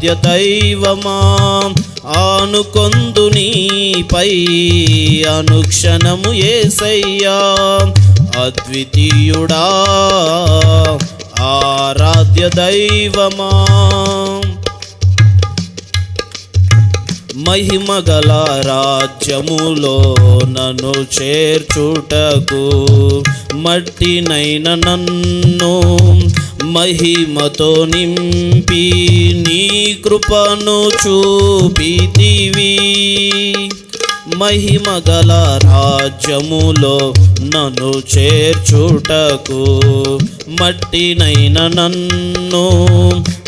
ఆరాధ్య దైవమా ఆనుకొందు నీపై అనుక్షణము ఏసయ్యా. అద్వితీయుడా ఆరాధ్య దైవమా మహిమగల రాజ్యములో నన్ను చేర్చుటకు మట్టినైన నన్ను మహిమతో నింపి నీ కృపను చూపితివి. మహిమగల రాజ్యములో నన్ను చేర్చుటకు మట్టినైన నన్ను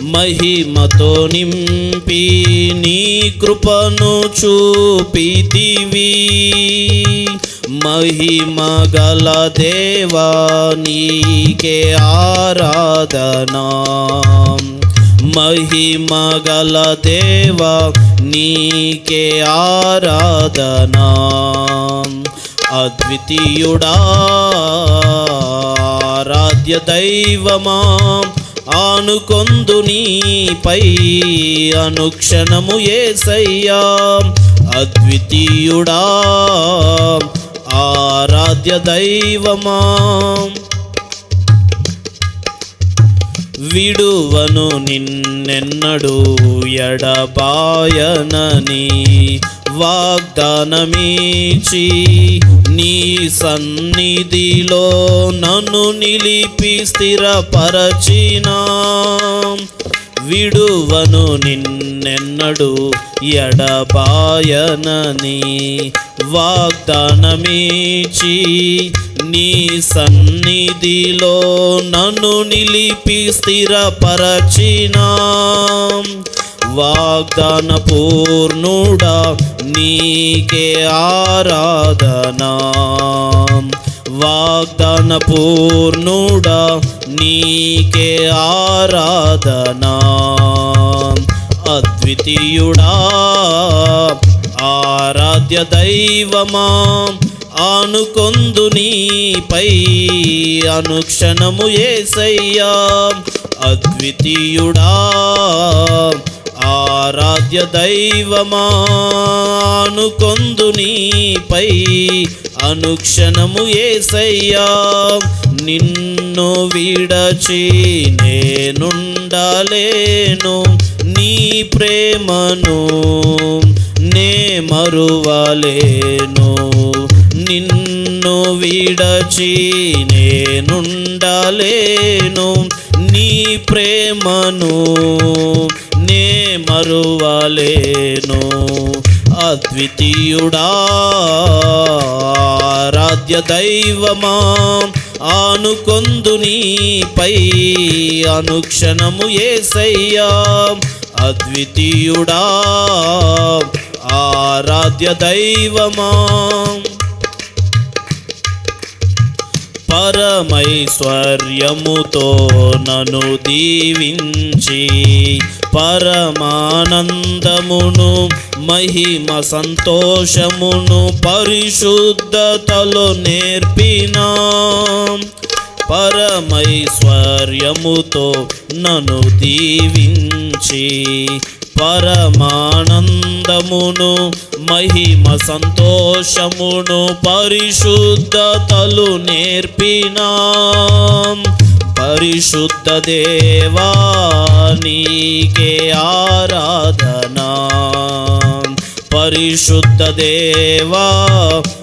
మహిమతో నింపి నీ కృపను చూపితివి. మహిమగల దేవా నీకే ఆరాధనా. మహిమగల దేవా నీకే ఆరాధనా. అద్వితీయుడా ఆరాధ్య దైవమా ఆనుకొందు నీపై అనుక్షణము ఏసయ్యా. అద్వితీయుడా ఆరాధ్య దైవమా? విడువను నిన్నెన్నడు ఎడబాయనని వాగ్దానమీచి నీ సన్నిధిలో నన్ను నిలిపి స్థిరపరచినా. విడువను నిన్నెన్నడు ఎడబాయనని వాగ్దానమీచి నీ సన్నిధిలో నన్ను నిలిపి స్థిరపరచినా. వాగ్దాన పూర్ణుడా నీకే ఆరాధనా. వాగ్దాన పూర్ణుడా నీకే ఆరాధనా. అద్వితీయుడా ఆరాధ్య దైవమా ఆనుకొందు నీపై అనుక్షణము ఏసయ్యా అద్వితీయుడా. ఆరాధ్య దైవమా అనుకొందు నీపై అనుక్షణము ఏసయ్యా. నిన్ను విడచి నేనుండలేను నీ ప్రేమను మరువలేను. నిన్ను విడచి నేనుండలేను. నీ ప్రేమను నే మరువలేను. అద్వితీయుడా ఆరాధ్య దైవమా ఆనుకొందు నీపై అనుక్షణము ఏసయ్యా. అద్వితీయుడా ఆరాధ్య దైవమా? పరమైశ్వర్యముతో నను దీవించి పరమానందమును మహిమ సంతోషమును పరిశుద్ధతలో నేర్పినా. పరమైశ్వర్యముతో నను దీవించి పరమానందమును మహిమ సంతోషమును పరిశుద్ధతలు నేర్పినా. పరిశుద్ధ దేవా నీకే ఆరాధనా. పరిశుద్ధ దేవా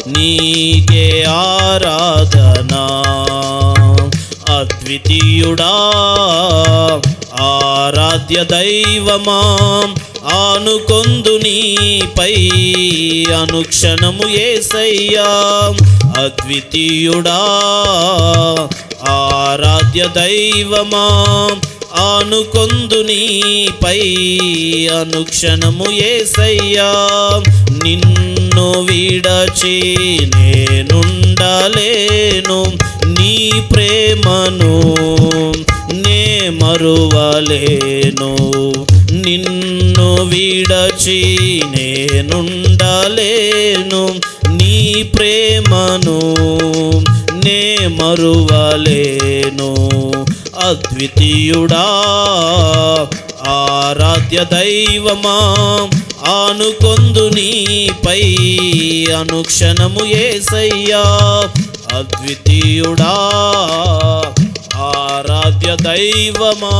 నీకే ఆరాధనా. అద్వితీయుడా ఆరాధ్య దైవమా ఆనుకొందు నీపై అనుక్షణము ఏసయ్యా. అద్వితీయుడా ఆరాధ్య దైవమా ఆనుకొందు నీపై అనుక్షణము ఏసయ్యా. నిన్ను విడచి నేనుండలేను నీ ప్రేమను మరువలేను. నిన్ను విడచి నేనుండలేను. నీ ప్రేమను నే మరువలేను. అద్వితీయుడా ఆరాధ్య దైవమా ఆనుకొందు నీపై అనుక్షణము ఏసయ్యా. అద్వితీయుడా ఆరాధ్య దైవమా?